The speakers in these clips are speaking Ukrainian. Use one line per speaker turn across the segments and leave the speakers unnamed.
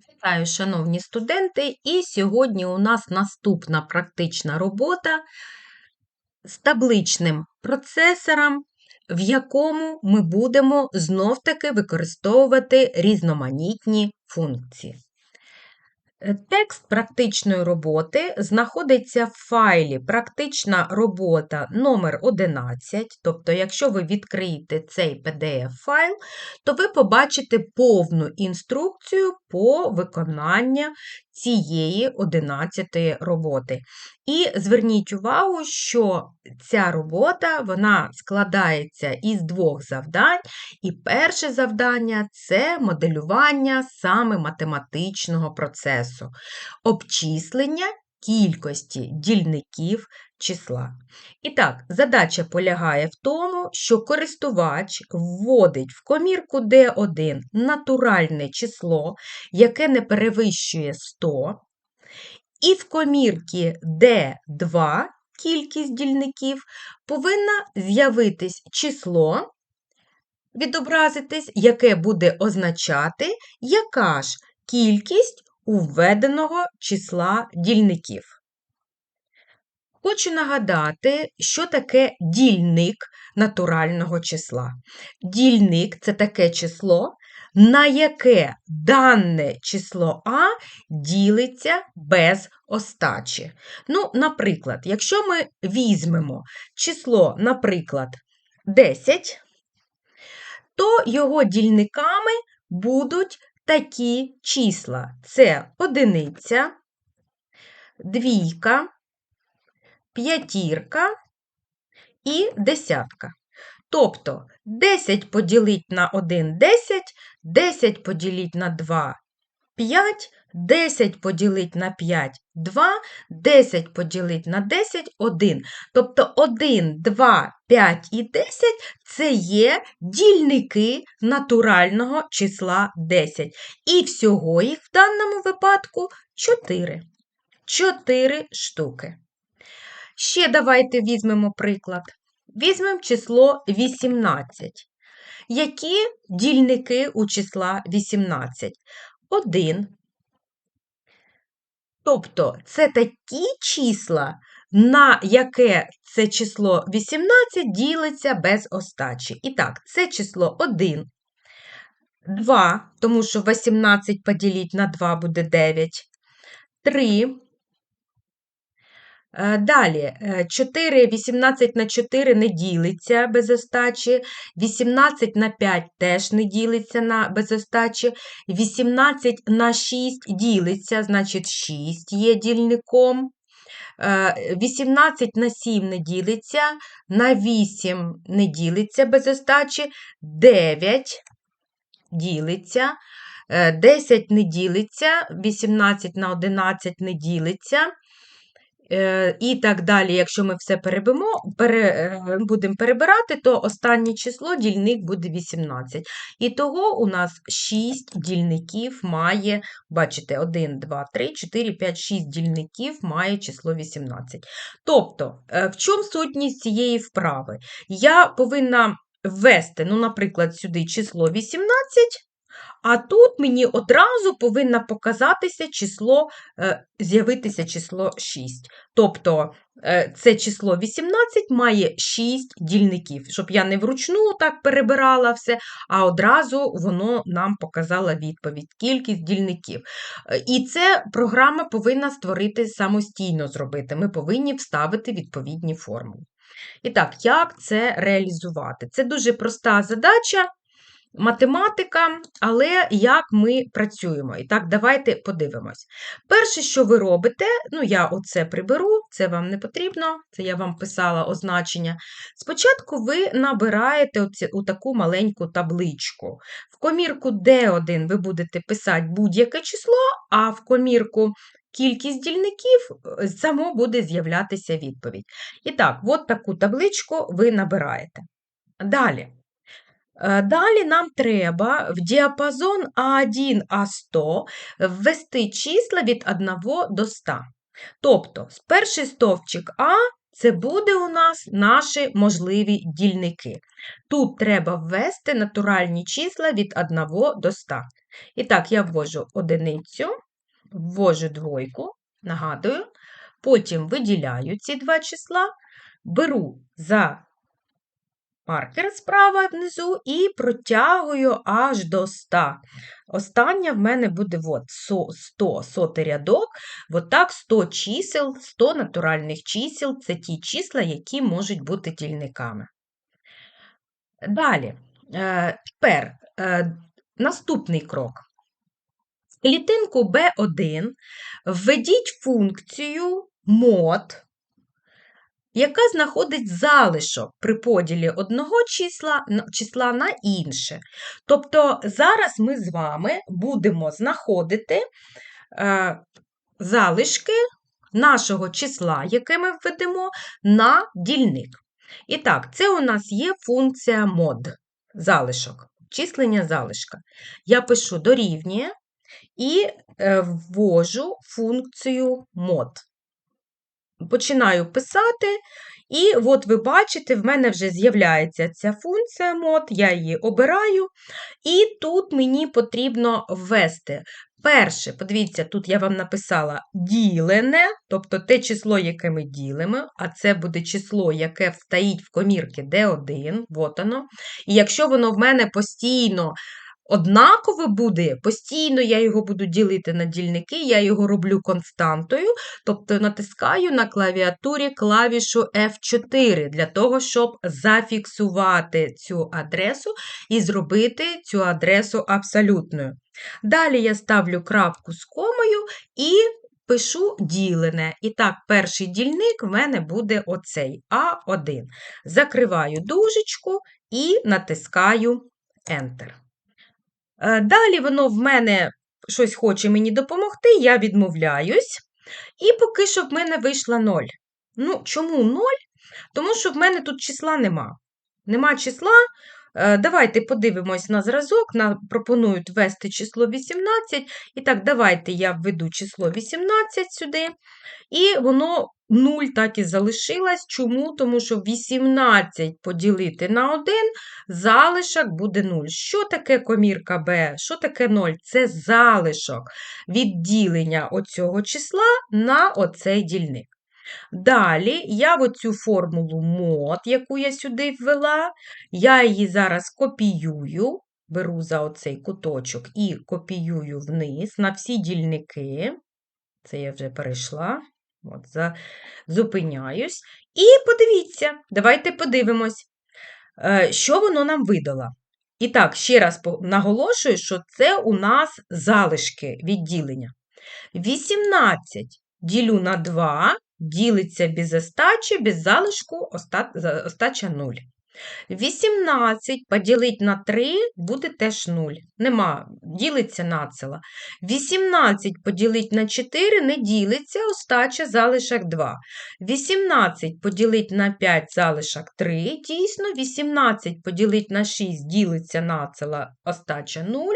Вітаю, шановні студенти, і сьогодні у нас наступна практична робота з табличним процесором, в якому ми будемо знов-таки використовувати різноманітні функції. Е, Текст практичної роботи знаходиться в файлі. Практична робота номер 11 Тобто, якщо ви відкриєте цей PDF-файл, то ви побачите повну інструкцію по виконанню цієї 11 роботи. І зверніть увагу, що ця робота вона складається із двох завдань, і перше завдання це моделювання саме математичного процесу, обчислення кількості дільників числа. І так, задача полягає в тому, що користувач вводить в комірку D1 натуральне число, яке не перевищує 100, і в комірці D2 кількість дільників повинна з'явитись число, відобразитись, яке буде означати, яка ж кількість у введеного числа дільників. Хочу нагадати, що таке дільник натурального числа. Дільник це таке число, на яке дане число А ділиться без остачі. Ну, Наприклад, якщо ми візьмемо число, наприклад, 10, то його дільниками будуть такі числа: це одиниця, двійка, п'ятірка і десятка. Тобто 10 поділить на 1 10, 10 поділить на 2 5, 10 поділить на 5 2, 10 поділить на 10 1. Тобто 1, 2, 5 і 10 це є дільники натурального числа 10. І всього їх в даному випадку 4. 4 штуки. Ще давайте візьмемо приклад. Візьмемо число 18. Які дільники у числа 18? 1. Тобто це такі числа, на яке це число 18 ділиться без остачі. І так, це число 1, 2, тому що 18 поділіть на 2 буде 9, 3, Е, далі, 4, 18 на 4 не ділиться без остачі, 18 на 5 теж не ділиться на без остачі, 18 на 6 ділиться, значить 6 є дільником. 18 е, на 7 не ділиться, на 8 не ділиться без остачі, 9 ділиться, 10 е, не ділиться, 18 на 11 не ділиться. Е, і так далі, якщо ми все перебимо, пере, е, будемо перебирати, то останнє число дільник буде 18. І того у нас 6 дільників має, бачите, 1, 2, 3, 4, 5, 6 дільників має число 18. Тобто, е, в чому сутність цієї вправи? Я повинна ввести, ну, наприклад, сюди число 18. А тут мені одразу повинно показатися число, е, з'явитися число 6. Тобто е, це число 18 має 6 дільників, щоб я не вручну так перебирала все, а одразу воно нам показало відповідь, кількість дільників. Е, і це програма повинна створити самостійно зробити. Ми повинні вставити відповідні формули. І так, як це реалізувати? Це дуже проста задача математика, але як ми працюємо. І так, давайте подивимось. Перше, що ви робите, ну, я оце приберу, це вам не потрібно, це я вам писала означення. Спочатку ви набираєте оці, таку маленьку табличку. В комірку D1 ви будете писати будь-яке число, а в комірку Кількість дільників е, само буде з'являтися відповідь. І так, от таку табличку ви набираєте. Далі. Е, далі нам треба в діапазон А1 А100 ввести числа від 1 до 100. Тобто, перший стовпчик А це буде у нас наші можливі дільники. Тут треба ввести натуральні числа від 1 до 100. І так, я ввожу одиницю, ввожу двойку, нагадую, потім виділяю ці два числа, беру за маркер справа внизу і протягую аж до 100. Остання в мене буде от 100, сотий рядок. От так 100 чисел, 100 натуральних чисел це ті числа, які можуть бути дільниками. Далі, е, тепер е, наступний крок. Клітинку B1 введіть функцію мод яка знаходить залишок при поділі одного числа числа на інше. Тобто зараз ми з вами будемо знаходити е, залишки нашого числа, яке ми введемо, на дільник. І так, це у нас є функція мод, залишок, числення залишка. Я пишу дорівнює і е, ввожу функцію мод починаю писати, і от ви бачите, в мене вже з'являється ця функція мод, я її обираю, і тут мені потрібно ввести. Перше, подивіться, тут я вам написала ділене, тобто те число, яке ми ділимо, а це буде число, яке стоїть в комірці D1, от воно. І якщо воно в мене постійно однакове буде, постійно я його буду ділити на дільники, я його роблю константою, тобто натискаю на клавіатурі клавішу F4 для того, щоб зафіксувати цю адресу і зробити цю адресу абсолютною. Далі я ставлю крапку з комою і пишу ділене. І так, перший дільник в мене буде оцей А1. Закриваю дужечку і натискаю Enter. Е, далі воно в мене щось хоче мені допомогти, я відмовляюсь. І поки що в мене вийшла 0. Ну, чому 0? Тому що в мене тут числа нема. Нема числа. Е, давайте подивимось на зразок. Нам пропонують ввести число 18. І так, давайте я введу число 18 сюди. І воно 0 так і залишилось. Чому? Тому що 18 поділити на 1, залишок буде 0. Що таке комірка Б? Що таке 0? Це залишок відділення оцього числа на оцей дільник. Далі я оцю формулу мод, яку я сюди ввела, я її зараз копіюю, беру за оцей куточок і копіюю вниз на всі дільники. Це я вже перейшла. От, за... Зупиняюсь. І подивіться, давайте подивимось, е, що воно нам видало. І так, ще раз наголошую, що це у нас залишки відділення. 18 ділю на 2, ділиться без остачі, без залишку остача 0. 18 поділити на 3 буде теж 0. Нема, ділиться нацела. 18 поділити на 4 не ділиться, остача залишок 2. 18 поділити на 5 залишок 3. Дійсно, 18 поділити на 6 ділиться нацела, остача 0.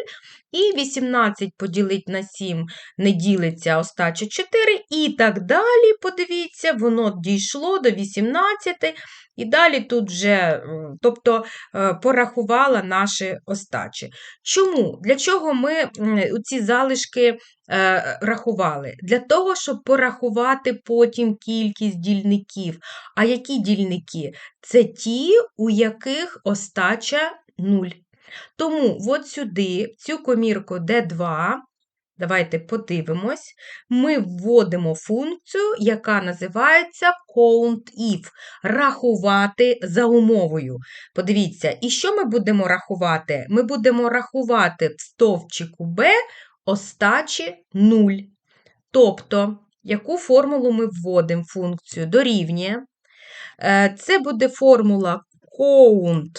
І 18 поділить на 7 не ділиться остача 4. І так далі, подивіться, воно дійшло до 18. І далі тут вже, тобто, е, порахувала наші остачі. Чому? Для чого ми ці залишки е, рахували? Для того, щоб порахувати потім кількість дільників. А які дільники? Це ті, у яких остача 0. Тому от сюди, в цю комірку D2, давайте подивимось, ми вводимо функцію, яка називається COUNTIF рахувати за умовою. Подивіться, і що ми будемо рахувати? Ми будемо рахувати в стовпчику B остачі 0. Тобто, яку формулу ми вводимо функцію дорівнює. Е, це буде формула count.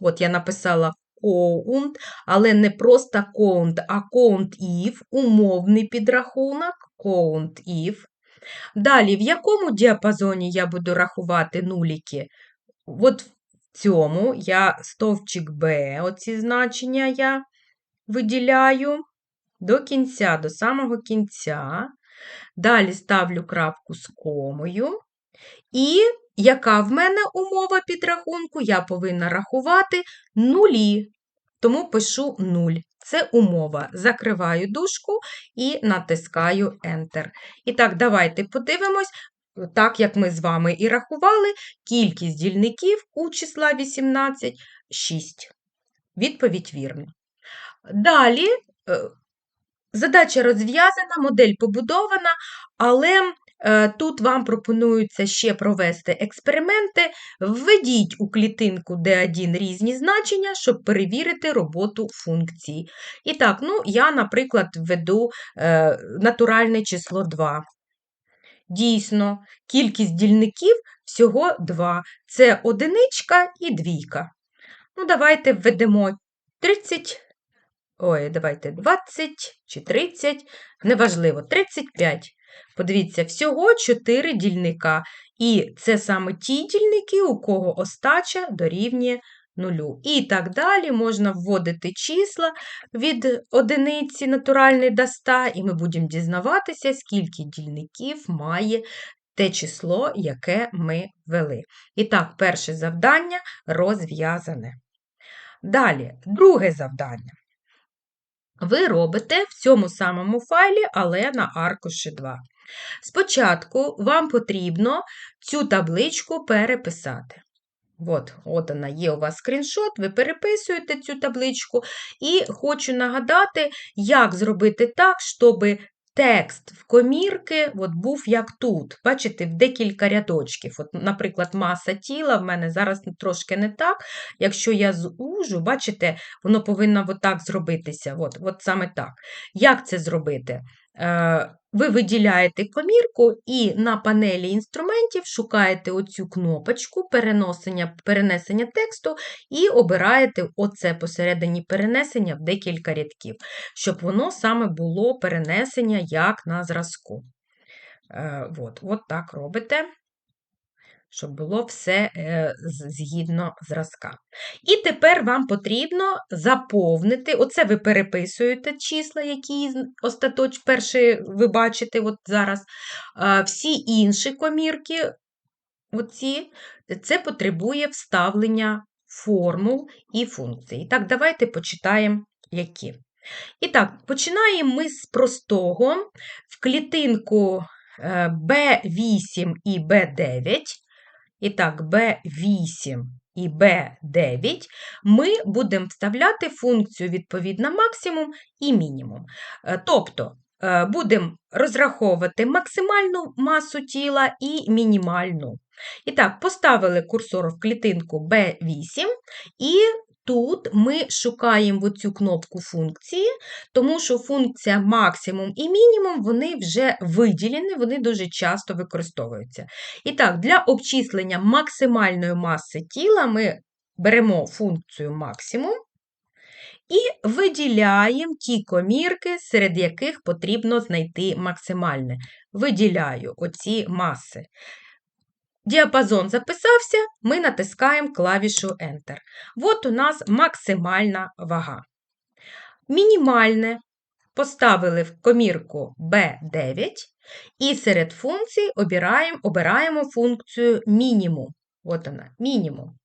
От я написала count, але не просто count, а count if, умовний підрахунок, count if. Далі, в якому діапазоні я буду рахувати нуліки? От в цьому я стовпчик B, оці значення я виділяю до кінця, до самого кінця. Далі ставлю крапку з комою. І яка в мене умова підрахунку? Я повинна рахувати нулі, тому пишу 0. це умова. Закриваю дужку і натискаю Enter. І так, давайте подивимось, так як ми з вами і рахували, кількість дільників у числа 18 – 6. Відповідь вірна. Далі е, задача розв'язана, модель побудована, але тут вам пропонується ще провести експерименти. Введіть у клітинку D1 різні значення, щоб перевірити роботу функції. І так, ну, я, наприклад, введу е, натуральне число 2. Дійсно, кількість дільників всього 2. Це одиничка і двійка. Ну, давайте введемо 30, ой, давайте 20 чи 30, неважливо, 35. Подивіться, всього 4 дільника. І це саме ті дільники, у кого остача дорівнює нулю. І так далі можна вводити числа від одиниці натуральної до 100, і ми будемо дізнаватися, скільки дільників має те число, яке ми ввели. І так, перше завдання розв'язане. Далі, друге завдання. Ви робите в цьому самому файлі, але на аркуші 2. Спочатку вам потрібно цю табличку переписати. От, от вона є у вас скріншот, ви переписуєте цю табличку, і хочу нагадати, як зробити так, щоб текст в комірки от був як тут. Бачите, в декілька рядочків. От, Наприклад, маса тіла в мене зараз трошки не так. Якщо я зужу, бачите, воно повинно от так зробитися. От, от саме так. Як це зробити? Е, ви виділяєте комірку і на панелі інструментів шукаєте оцю кнопочку перенесення, перенесення тексту і обираєте оце посередині перенесення в декілька рядків, щоб воно саме було перенесення як на зразку. Е, от, от так робите щоб було все е, згідно зразка. І тепер вам потрібно заповнити, оце ви переписуєте числа, які остаточ перші ви бачите от зараз. Всі інші комірки, оці, це потребує вставлення формул і функцій. Так, давайте почитаємо, які. І так, починаємо ми з простого в клітинку B8 е, і B9 і так, B8 і B9 ми будемо вставляти функцію відповідно максимум і мінімум. Е, тобто, е, будемо розраховувати максимальну масу тіла і мінімальну. І так, поставили курсор в клітинку B8 і Тут ми шукаємо цю кнопку функції, тому що функція максимум і мінімум вони вже виділені, вони дуже часто використовуються. І так, для обчислення максимальної маси тіла ми беремо функцію максимум і виділяємо ті комірки, серед яких потрібно знайти максимальне. Виділяю оці маси. Діапазон записався, ми натискаємо клавішу Enter. От у нас максимальна вага. Мінімальне поставили в комірку B9 і серед функцій обираємо, функцію мінімум. От вона, мінімум.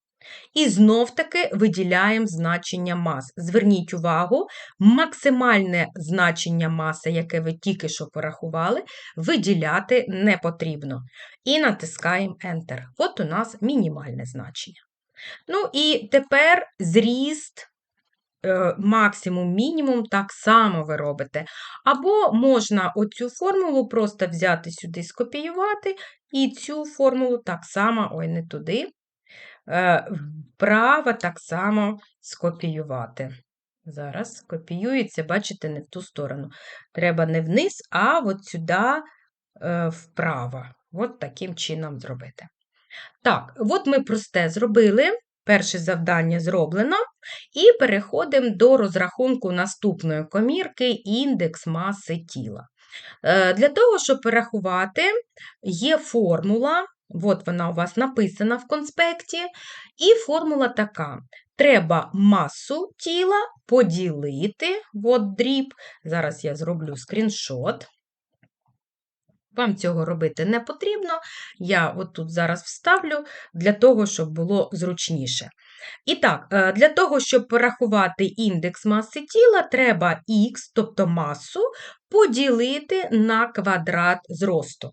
І знов-таки виділяємо значення мас. Зверніть увагу, максимальне значення маси, яке ви тільки що порахували, виділяти не потрібно. І натискаємо Enter. От у нас мінімальне значення. Ну і тепер зріст. Е, максимум, мінімум, так само ви робите. Або можна оцю формулу просто взяти сюди, скопіювати, і цю формулу так само, ой, не туди, вправо так само скопіювати. Зараз копіюється, бачите, не в ту сторону. Треба не вниз, а от сюди е, вправо. От таким чином зробити. Так, от ми просте зробили. Перше завдання зроблено, і переходимо до розрахунку наступної комірки індекс маси тіла. Е, для того, щоб порахувати, є формула, От вона у вас написана в конспекті. І формула така: треба масу тіла поділити, от дріб. Зараз я зроблю скріншот. Вам цього робити не потрібно. Я от тут зараз вставлю для того, щоб було зручніше. І так, е, для того, щоб порахувати індекс маси тіла, треба х, тобто масу, поділити на квадрат зросту.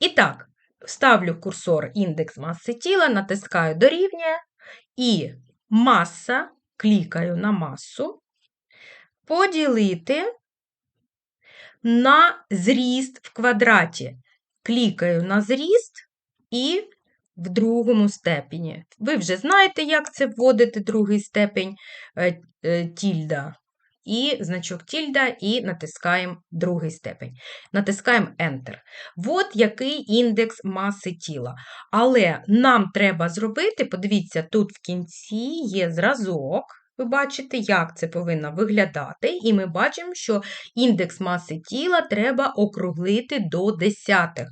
І так, ставлю курсор індекс маси тіла, натискаю дорівнює, і маса, клікаю на масу, поділити на зріст в квадраті. Клікаю на зріст і в другому степені. Ви вже знаєте, як це вводити другий степень е, е, тільда. І значок тільда, і натискаємо другий степень. Натискаємо Enter. От який індекс маси тіла. Але нам треба зробити, подивіться, тут в кінці є зразок. Ви бачите, як це повинно виглядати, і ми бачимо, що індекс маси тіла треба округлити до десятих.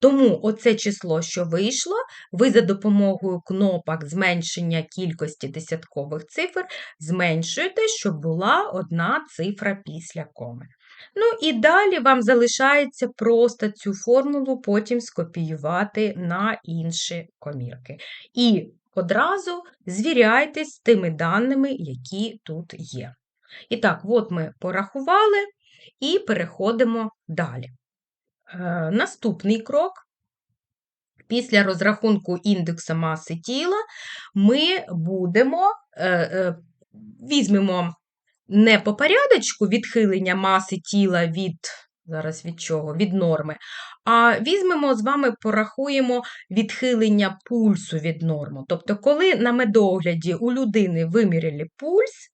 Тому оце число, що вийшло, ви за допомогою кнопок зменшення кількості десяткових цифр зменшуєте, щоб була одна цифра після коми. Ну і далі вам залишається просто цю формулу потім скопіювати на інші комірки. І одразу звіряйтесь з тими даними, які тут є. І так, от ми порахували і переходимо далі. Е, Наступний крок. Після розрахунку індексу маси тіла ми будемо, е, е, візьмемо не по порядочку відхилення маси тіла від Зараз від чого? Від норми. А візьмемо з вами, порахуємо відхилення пульсу від норму. Тобто, коли на медогляді у людини виміряли пульс,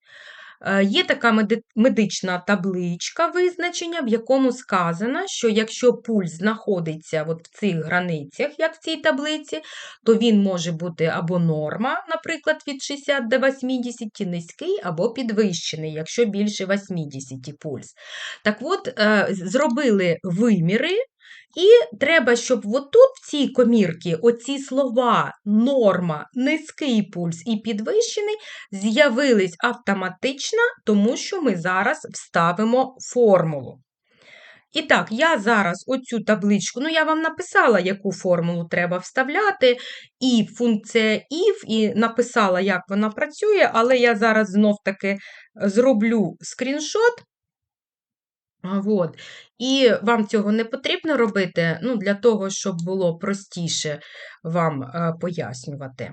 є така медична табличка визначення, в якому сказано, що якщо пульс знаходиться от в цих границях, як в цій таблиці, то він може бути або норма, наприклад, від 60 до 80, низький, або підвищений, якщо більше 80 пульс. Так от, е, зробили виміри і треба, щоб отут в цій комірці оці слова норма, низький пульс і підвищений з'явились автоматично, тому що ми зараз вставимо формулу. І так, я зараз оцю табличку, ну, я вам написала, яку формулу треба вставляти, і функція if, і написала, як вона працює, але я зараз знов-таки зроблю скріншот. От. І вам цього не потрібно робити ну, для того, щоб було простіше вам е, пояснювати.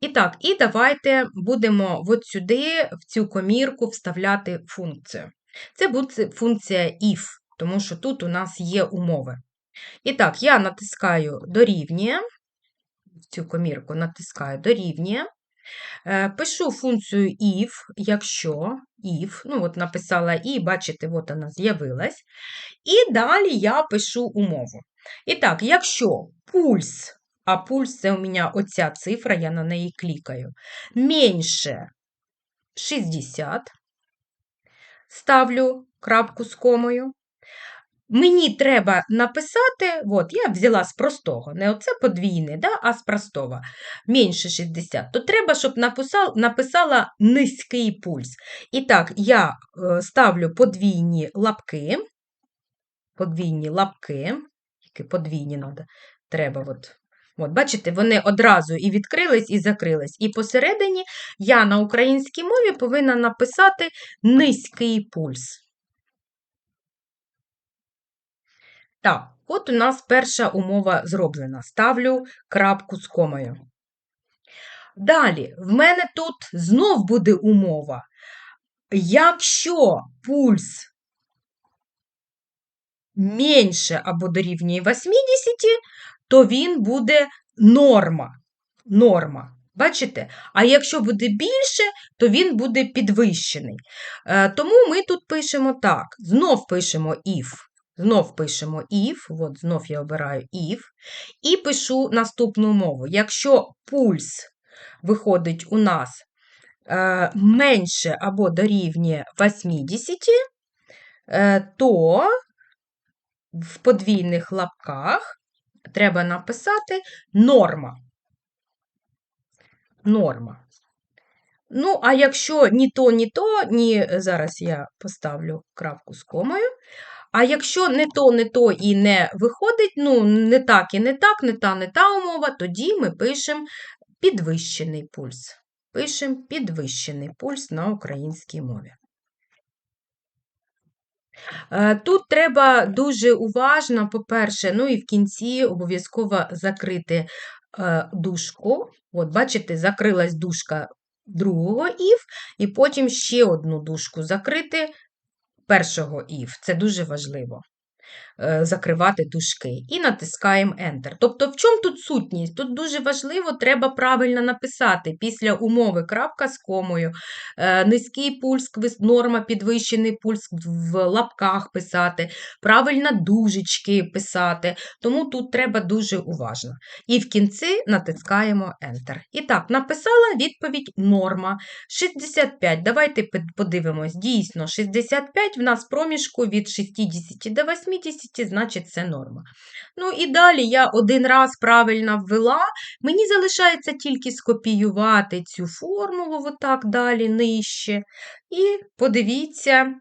І так, і давайте будемо от сюди, в цю комірку, вставляти функцію. Це буде функція if, тому що тут у нас є умови. І так, я натискаю дорівнює, цю комірку натискаю дорівнює. Е, пишу функцію if, якщо if, ну от написала і, бачите, от вона з'явилась. І далі я пишу умову. І так, якщо пульс, а пульс це у мене оця цифра, я на неї клікаю, менше 60, ставлю крапку з комою. Мені треба написати, от, я взяла з простого, не оце подвійне, да, а з простого, менше 60, то треба, щоб написала, написала низький пульс. І так, я е, ставлю подвійні лапки, подвійні лапки, які подвійні надо, треба. от, От, Бачите, вони одразу і відкрились, і закрились. І посередині я на українській мові повинна написати низький пульс. Так, от у нас перша умова зроблена. Ставлю крапку з комою. Далі, в мене тут знов буде умова. Якщо пульс менше або дорівнює 80, то він буде норма. Норма. Бачите? А якщо буде більше, то він буде підвищений. Е, тому ми тут пишемо так: знов пишемо if. Знов пишемо if, от знов я обираю if, і пишу наступну умову. Якщо пульс виходить у нас е, менше або дорівнює 80, е, то в подвійних лапках треба написати норма. Норма. Ну, а якщо ні то, ні то, ні, зараз я поставлю крапку з комою. А якщо не то, не то і не виходить, ну, не так і не так, не та, не та умова, тоді ми пишемо підвищений пульс. Пишемо підвищений пульс на українській мові. Е, тут треба дуже уважно, по-перше, ну і в кінці обов'язково закрити е, дужку. От, бачите, закрилась дужка другого ІФ, і потім ще одну дужку закрити першого ІФ. Це дуже важливо. Е, закривати дужки. І натискаємо Enter. Тобто, в чому тут сутність? Тут дуже важливо, треба правильно написати після умови крапка з комою, е, низький пульс, норма, підвищений пульс в лапках писати, правильно дужечки писати. Тому тут треба дуже уважно. І в кінці натискаємо Enter. І так, написала відповідь норма. 65. Давайте подивимось. Дійсно, 65 в нас проміжку від 60 до 80 значить це норма. Ну і далі я один раз правильно ввела, мені залишається тільки скопіювати цю формулу, отак далі нижче. І подивіться,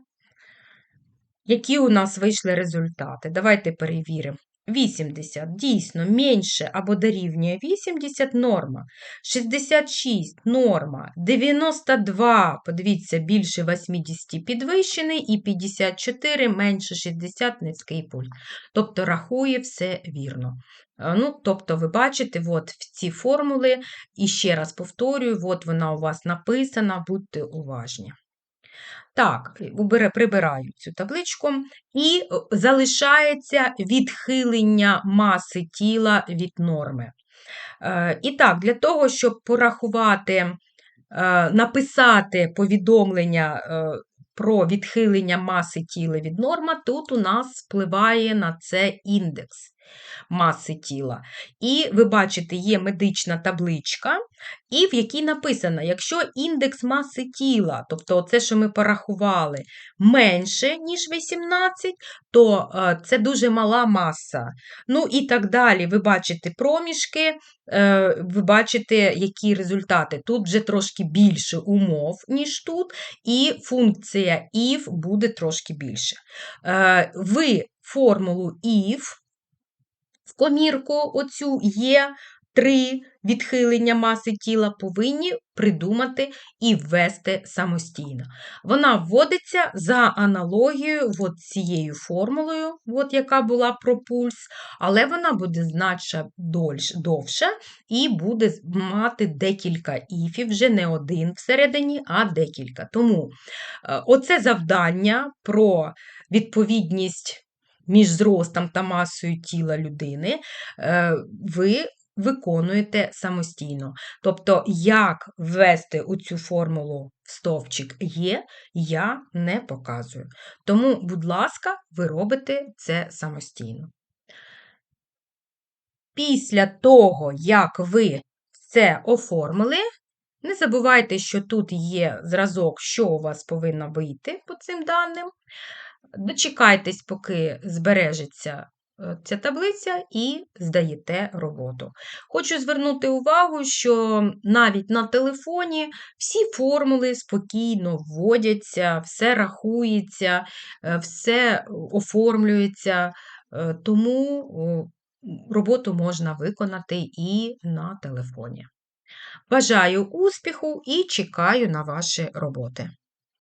які у нас вийшли результати. Давайте перевіримо. 80 дійсно менше або дорівнює 80 норма. 66 норма. 92, подивіться, більше 80 підвищений, і 54 менше 60 низький пульс. Тобто рахує все вірно. Ну, Тобто, ви бачите, от в ці формули, і ще раз повторюю, от вона у вас написана, будьте уважні. Так, прибираю цю табличку, і е, залишається відхилення маси тіла від норми. Е, і так, для того, щоб порахувати, е, написати повідомлення про відхилення маси тіла від норми, тут у нас впливає на це індекс маси тіла. І ви бачите, є медична табличка, і в якій написано, якщо індекс маси тіла, тобто це, що ми порахували, менше, ніж 18, то е, це дуже мала маса. Ну і так далі. Ви бачите проміжки, е, ви бачите, які результати. Тут вже трошки більше умов, ніж тут, і функція if буде трошки більше. Е, ви формулу if комірку оцю є три відхилення маси тіла, повинні придумати і ввести самостійно. Вона вводиться за аналогією от цією формулою, от яка була про пульс, але вона буде значно довша і буде мати декілька іфів, вже не один всередині, а декілька. Тому е, оце завдання про відповідність між зростом та масою тіла людини, е, ви виконуєте самостійно. Тобто, як ввести у цю формулу стовпчик є, я не показую. Тому, будь ласка, ви робите це самостійно. Після того, як ви це оформили, не забувайте, що тут є зразок, що у вас повинно вийти по цим даним. Дочекайтесь, поки збережеться е, ця таблиця, і здаєте роботу. Хочу звернути увагу, що навіть на телефоні всі формули спокійно вводяться, все рахується, е, все оформлюється, е, тому роботу можна виконати і на телефоні. Бажаю успіху і чекаю на ваші роботи.